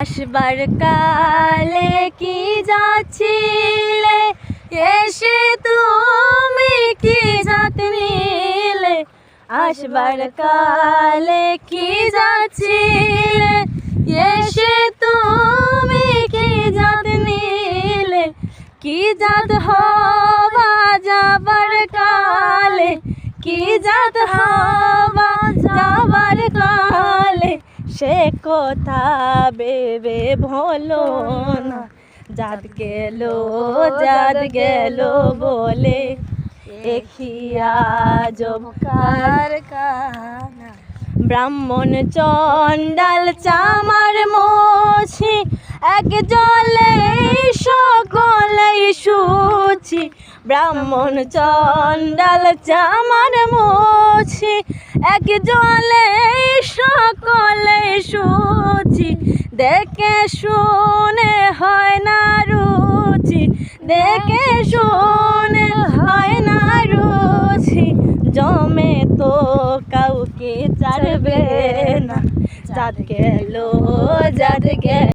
আসবার কালে কি যাচ্ছিলে? এসে তুমি কি জাত নিলে? আসবার কালে কি যাচ্ছিলে? এসে তুমি কি জাত নিলে? কি জাত হবা যাবার কালে? কি যাবার কালে সে কথা বেবে ভলো না। জাত গেল জাত গেল বলে। দেখিয়া জমকার কানা ব্রাহ্মণ চণ্ডাল চামার মোছি এক জলে সকলেই সুচি। ব্রাহ্মণ চণ্ডাল চামার মোছি এক জলে দেখে শুনে হয় না রুচি। দেখে শুনে হয় না রুচি। জমে তো কাউকে চারবে না। চাঁদ গেল যার গেল।